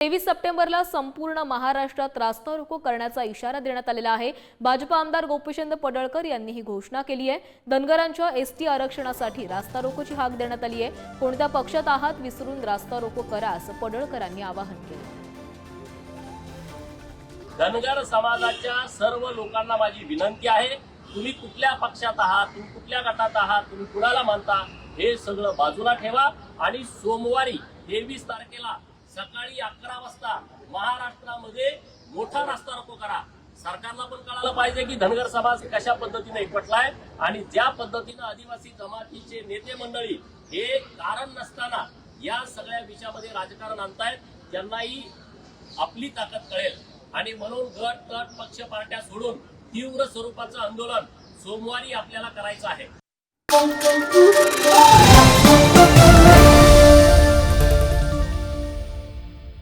तेवीस सप्टेंबरला संपूर्ण महाराष्ट्रात रास्ता रोको करण्याचा इशारा देण्यात आलेला आहे. भाजपा आमदार गोपीचंद पडळकर यांनी ही घोषणा केली आहे. धनगरांच्या एस टी आरक्षणासाठी रास्ता रोकोची हाक देण्यात आली आहे. कोणत्या पक्षात आहात विसरून रास्ता रोको करा असं पडळकरांनी आवाहन केलं. धनगर समाजाच्या सर्व लोकांना माझी विनंती आहे तुम्ही कुठल्या पक्षात आहात तुम्ही कुठल्या गटात आहात तुम्ही कुणाला मानता हे सगळं बाजूला ठेवा. आणि सोमवारी तेवीस तारखेला सकाळी अकरा वाजता महाराष्ट्रामध्ये मोठा रास्ता रोको करा. सरकारला पण कळायला पाहिजे की धनगर समाज कशा पद्धतीने एकवटलाय आणि ज्या पद्धतीनं आदिवासी जमातीचे नेते मंडळी हे कारण नसताना या सगळ्या विषयामध्ये राजकारण आणतायत त्यांनाही आपली ताकद कळेल. आणि म्हणून गट तट पक्ष पार्ट्या सोडून तीव्र स्वरूपाचं आंदोलन सोमवारी आपल्याला करायचं आहे.